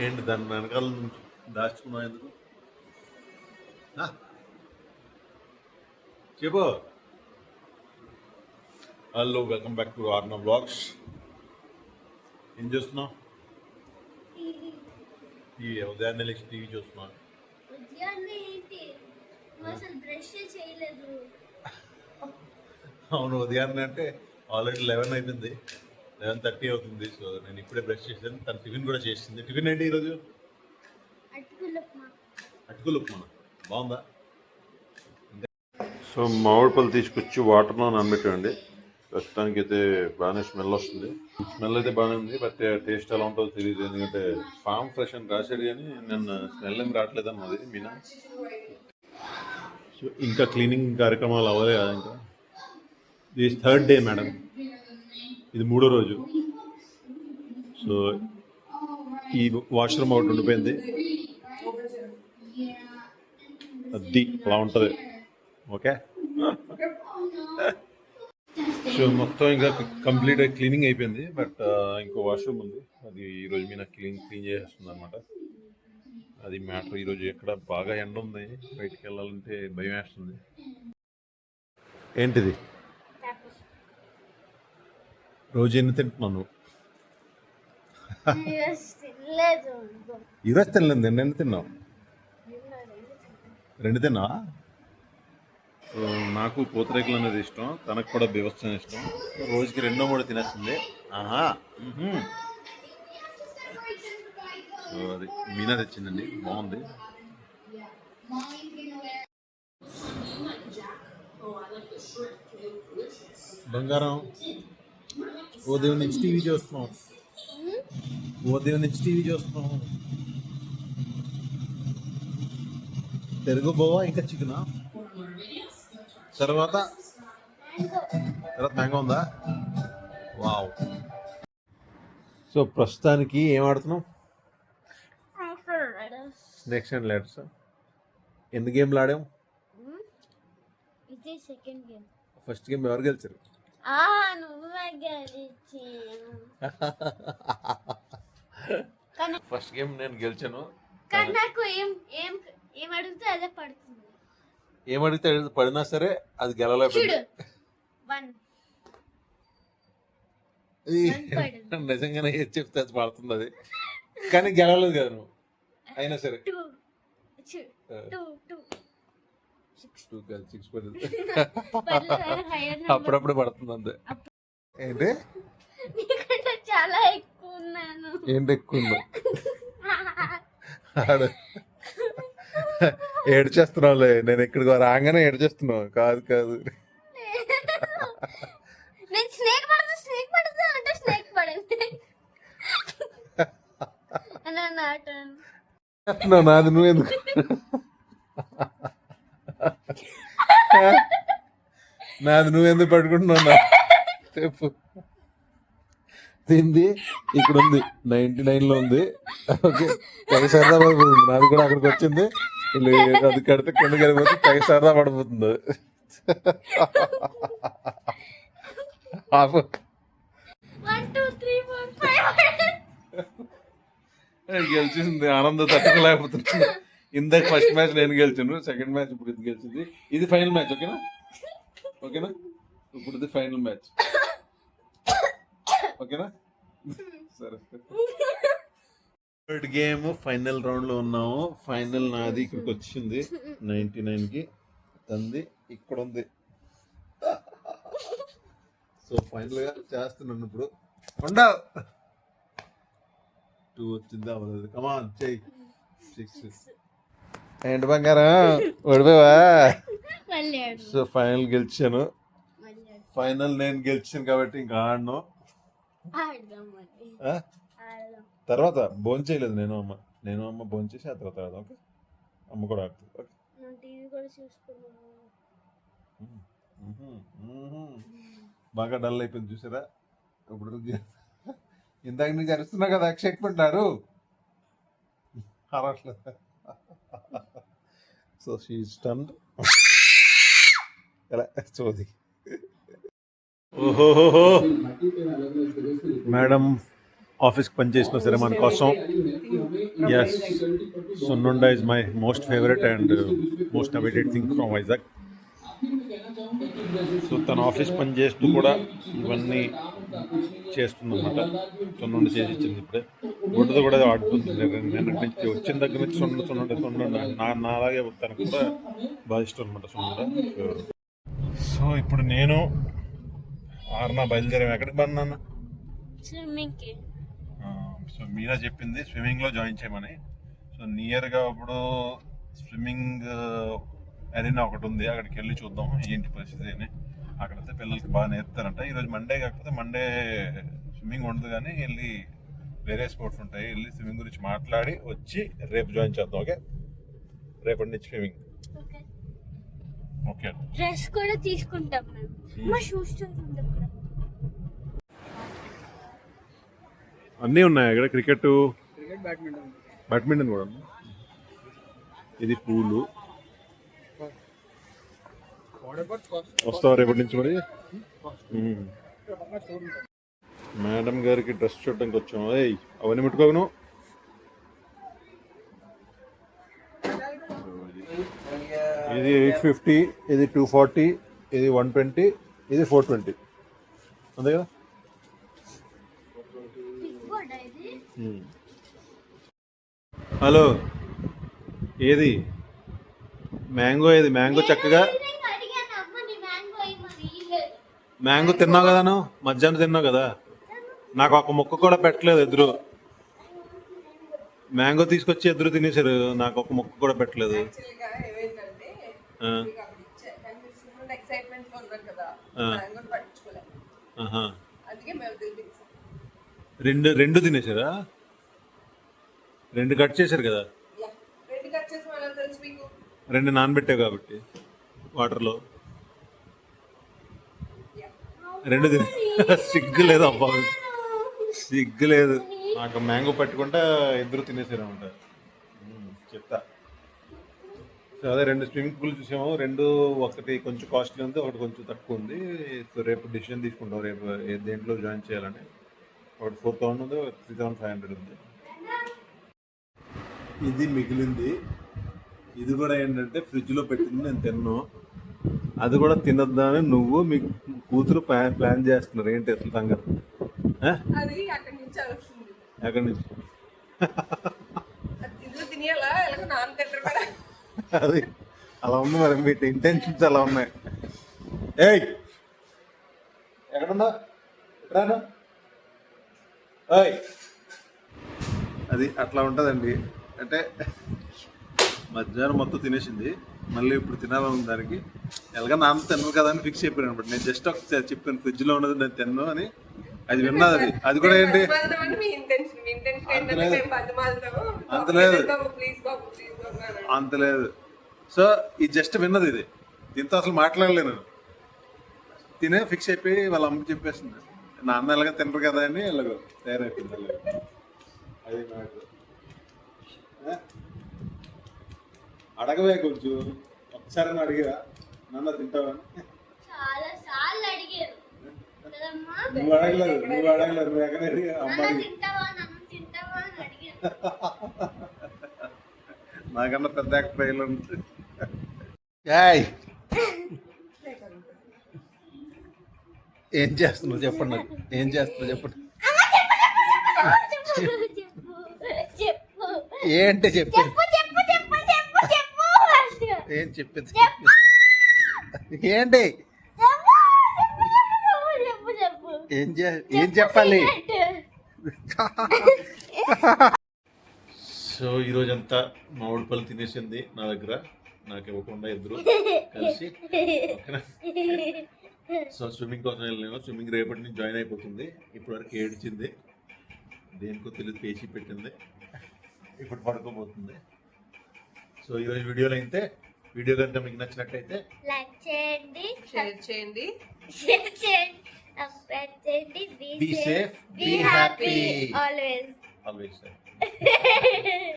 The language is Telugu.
ఏంటి దాని వెనకాల దాచుకున్నావు ఎందుకు? చెప్పు. Hello welcome back to Arna blogs ఏం చేస్తున్నావు? టీవీ ఉదయాన్నే లేచి టీవీ చూస్తున్నావు? అవును ఉదయాన్నే అంటే ఆల్రెడీ లెవెన్ అయిపోయింది. లెవెన్ థర్టీ అవుతుంది. సో నేను ఇప్పుడే బ్రష్ చేశాను. తన టిఫిన్ కూడా చేసింది. టిఫిన్ ఏంటి ఈరోజు? అటుకులు ఉప్మా. అటుకులు ఉప్మా. బాగుందా? సో మామిడి పళ్ళు తీసుకొచ్చి వాటర్లో నానబెట్టండి ప్రస్తుతానికి అయితే బాగానే స్మెల్ వస్తుంది. స్మెల్ అయితే బాగానే ఉంది బట్ టేస్ట్ ఎలా ఉంటుందో తెలియదు ఎందుకంటే ఫామ్ ఫ్రెష్ అని రాశాడు కానీ నిన్న స్మెల్ ఏం రావట్లేదు అన్నది మీనా? సో ఇంకా క్లీనింగ్ కార్యక్రమాలు అవ్వలే కదా ఇంకా దిస్ థర్డ్ డే మేడం ఇది మూడో రోజు. సో ఈ వాష్రూమ్ ఒకటి ఉండిపోయింది. అది అలా ఉంటుంది. ఓకే? సో మొత్తం ఇంకా కంప్లీట్ క్లీనింగ్ అయిపోయింది. బట్ ఇంకో వాష్రూమ్ ఉంది. అది ఈరోజు మీద క్లీన్ క్లీన్ చేసేస్తుంది అనమాట అది మ్యాటర్ ఈరోజు ఎక్కడ బాగా ఎండ ఉంది. బయటికి వెళ్ళాలంటే భయం వేస్తుంది. ఏంటిది? రోజు ఎన్ని తింటున్నావు నువ్వు? ఈరోజు తినలేదు. నిన్న ఎన్ని తిన్నావు? రెండు తిన్నావా? నాకు పూతరేకులు అనేది ఇష్టం తనకు కూడా బీభత్సం ఇష్టం. రోజుకి రెండో మూడు తినేస్తుంది. ఆహా. అది మీనా తెచ్చిందండి బాగుంది. బంగారం ఉదయం నుంచి టీవీ చూస్తున్నాం. ఉదయం నుంచి టీవీ చూస్తున్నాం. పెరుగు బోవా ఇంకా చికెనా? తర్వాత? తర్వాత మ్యాంగో ఉందా? వావ్. సో ప్రస్తుతానికి ఏం ఆడుతున్నాం నెక్స్ట్ అండ్ లెటర్స్ ఎన్ని గేమ్లు ఆడాం ఇది సెకండ్ గేమ్ ఫస్ట్ గేమ్ ఎవరు గెలిచారు? ఫస్ట్ గేమ్ నేను గెలిచాను. కానీ నాకు ఏం ఏం ఏం అడిగితే అదే పడుతుంది. ఏం అడిగితే పడినా సరే అది చూడు. వన్. నిజంగానే ఏది చెప్తే అది పడుతుంది అది. కానీ గెలవలేదు కదా నువ్వు. అయినా సరే. సిక్స్ టూ కాదు సిక్స్ హైయర్ అప్పుడప్పుడు పడుతుంది అంతే. ఏంటి? నీకంటే చాలా ఎక్కువ ఉన్నాను. ఏంటి ఎక్కువ ఉందో ఆడు. ఏడ్చేస్తున్నావులే నేను ఇక్కడికి రాగానే ఏడ్చేస్తున్నావు కాదు కాదు. నేను స్నేక్ పడదు స్నేక్ పడదు అంటే స్నేక్ పడింది. అని నాటాను చేస్తున్నావు నాది నువ్వు ఎందుకు నాది నువ్వు ఎందుకు పట్టుకుంటున్నావు చెప్పు. తింది ఇక్కడ ఉంది. నైన్టీ నైన్లో ఉంది. ఓకే. తెగ సరదా పడిపోతుంది. నాది కూడా అక్కడికి వచ్చింది. అది కడితే కింద కలిగిపోతే తెగ సరదా పడిపోతుంది. గెలిచింది. ఆనందం తట్టుకోలేకపోతున్నాను ఇందాక ఫస్ట్ మ్యాచ్ నేను గెలిచాను సెకండ్ మ్యాచ్ ఇప్పుడు ఇది గెలిచింది. ఇది ఫైనల్ మ్యాచ్ ఓకేనా? ఓకేనా? ఇప్పుడు ఇది ఫైనల్ మ్యాచ్ ఓకేనా? సరే. థర్డ్ గేమ్ ఫైనల్ రౌండ్లో ఉన్నాము. ఫైనల్ నాది ఇక్కడికి వచ్చింది. నైన్టీ నైన్కి తంది ఇక్కడ ఉంది. సో ఫైనల్గా చేస్తున్నాను ఇప్పుడు. ఉండవు టూ వచ్చింది అవ్వలేదు. కమాన్ చెయ్యి. సిక్స్ ఏంటి బంగారం? ఓడిపోయావా? సో ఫైనల్ గెలిచాను. ఫైనల్ నేను గెలిచాను కాబట్టి ఇంకా ఆడను. తర్వాత భోజనం చేయలేదు నేను అమ్మ. నేను అమ్మ భోజనం చేసి ఆ తర్వాత ఆడదాం ఓకే? అమ్మ కూడా ఆడుతుంది ఓకే. బాగా డల్ అయిపోయింది చూసారా? ఇప్పుడు ఇందాక నుంచి అరుస్తున్నా కదా ఎక్సైట్మెంట్ ఆడు అరవట్లేదు సో షీ స్టన్ ఎలా? చోది. ఓహోహో మేడం ఆఫీస్కి పనిచేసిన సరే మన కోసం. Yes సున్నుండ is my most favourite and most awaited thing from Vizag so తన ఆఫీస్ పని చేస్తూ కూడా ఇవన్నీ చేస్తుందన్నమాట. సున్నుండ చేసి ఇచ్చింది ఇప్పుడే. గుడ్డతో కూడా ఆడుతుంది నిన్నటి నుంచి వచ్చిన దగ్గర నుంచి సున్నుండ సున్నుండ సున్నుండ నా నా అలాగే తనకు కూడా బాగా ఇష్టం అనమాట సున్నుండ సో ఇప్పుడు నేను ఆరున బయలుదేరాము ఎక్కడికి కి సో మీరా చెప్పింది స్విమ్మింగ్లో జాయిన్ చేయమని. సో నియర్గా ఇప్పుడు స్విమ్మింగ్ అరీనా ఒకటి ఉంది. అక్కడికి వెళ్ళి చూద్దాం ఏంటి పరిస్థితి అని. అక్కడైతే పిల్లలకి బాగా నేర్పుతారంట. ఈరోజు మండే కాకపోతే మండే స్విమ్మింగ్ ఉండదు కానీ వెళ్ళి వేరే స్పోర్ట్స్ ఉంటాయి. వెళ్ళి స్విమ్మింగ్ గురించి మాట్లాడి వచ్చి రేపు జాయిన్ చేద్దాం ఓకే? రేపటి నుంచి స్విమ్మింగ్. ఓకే. డ్రెస్ కూడా తీసుకుంటాం మేము. మా షూస్ అన్నీ ఉన్నాయి ఇక్కడ? Cricket cricket badminton. బ్యాడ్మింటన్ కూడా. ఇది పూలు. వస్తావా రేపటి నుంచి మరి. మేడం గారికి డ్రెస్ చూడడానికి వచ్చాము. ఏయ్ అవన్నీ ముట్టుకోగను ఇది ఎయిట్ ఫిఫ్టీ ఇది టూ ఫార్టీ ఇది వన్ ట్వంటీ ఇది ఫోర్ ట్వంటీ అంతే కదా? మ్మ్. హలో ఏది? మ్యాంగో ఏది? మ్యాంగో చక్కగా? మ్యాంగో తిన్నావు కదా నువ్వు? మధ్యాహ్నం తిన్నావు కదా? నాకు ఒక ముక్క కూడా పెట్టలేదు ఎదురు. మ్యాంగో తీసుకొచ్చి ఎదురు తినేసారు నాకు ఒక ముక్క కూడా పెట్టలేదు. రెండు రెండు తినేసారా రెండు కట్ చేశారు కదా. రెండు నానబెట్టావు కాబట్టి వాటర్లో. రెండు తినే సిగ్గు లేదు అబ్బా. సిగ్గు లేదు. నాకు మ్యాంగో పట్టుకుంటే ఇద్దరు తినేసారు అనమాట. చెప్తా. సో అదే రెండు స్విమ్మింగ్ పూల్ చూసాము. రెండు ఒకటి కొంచెం కాస్ట్లీ ఉంది ఒకటి కొంచెం తక్కువ ఉంది. సో రేపు డిసిషన్ తీసుకుంటాం. రేపు ఏ దేంట్లో జాయిన్ చేయాలని. ఒకటి ఫోర్ థౌసండ్ ఉంది త్రీ థౌసండ్ ఫైవ్ హండ్రెడ్ ఉంది. ఇది మిగిలింది. ఇది కూడా ఏంటంటే ఫ్రిడ్జ్లో పెట్టింది నేను తిన్నాను అది కూడా తినొద్దామని నువ్వు మీ కూతురు ప్లాన్ ప్లాన్ చేస్తున్నారు. ఏంటి అసలు సంగతి? ఎక్కడి నుంచి అది అలా ఉంది మరి మీ ఇంటెన్షన్స్ అలా ఉన్నాయి. ఏయ్! ఎక్కడున్నా రాను ఏయ్ అది అట్లా ఉంటుందండి. అంటే మధ్యాహ్నం మొత్తం తినేసింది. మళ్ళీ ఇప్పుడు తినాలని దానికి. ఎలాగ నాన్న తినను కదా అని ఫిక్స్ అయిపోయాను అనమాట. నేను జస్ట్ ఒకసారి చెప్పాను ఫ్రిడ్జ్లో ఉన్నది నేను తిన్నాను అని. అది విన్నది అది. అది కూడా ఏంటి? అంతలేదు. అంతలేదు. సో ఇది జస్ట్ విన్నది ఇది. దీంతో అసలు మాట్లాడలేను తినే ఫిక్స్ అయిపోయి వాళ్ళ అమ్మకి చెప్పేస్తుంది నాన్న ఎలాగ తినరు కదా అని ఇలాగ తయారైపోయింది అది మ్యాటర్ అడగవే కొంచెం. ఒకసారి అడిగా నాన్న తింటావా నువ్వు అడగలేదు నువ్వు అడగలేదు నువ్వు ఎక్కడ అడిగా అమ్మ నన్ను అడిగి తింటావా నన్ను తింటావా అని అడిగారు నాకన్నా పెద్ద యాక్టర్ ఉంటుంది యాయ్ ఏం చేస్తున్నావు చెప్పండి నాకు ఏం చేస్తున్నావు చెప్పండి చెప్పు చెప్పు ఏంటి చెప్పేది చెప్పు చెప్పు చెప్పు చెప్పు చెప్పు ఫస్ట్ ఏం చెప్పేది చెప్పు ఏంటి చెప్పు చెప్పు చెప్పు ఏం చే ఏం చెప్పాలి? సో ఈరోజంతా మామిడి పళ్ళు తినేసింది నా దగ్గర. నాకు ఇవ్వకుండా ఇద్దరు కలిసి. ఓకేనా? సో స్విమ్మింగ్ కోసం వెళ్ళాము స్విమ్మింగ్ రేపటి నుంచి జాయిన్ అయిపోతుంది. ఇప్పుడు వరకు ఏడ్చింది. దేనికో తెలియదు పేచి పెట్టింది. ఇప్పుడు పడుకోబోతుంది. సో ఈరోజు వీడియోలో అయితే వీడియో కనుక మీకు నచ్చినట్టయితే లైక్ చేయండి. షేర్ చేయండి. షేర్ చేయండి. Be, be safe, be, be happy. happy. Always. Always.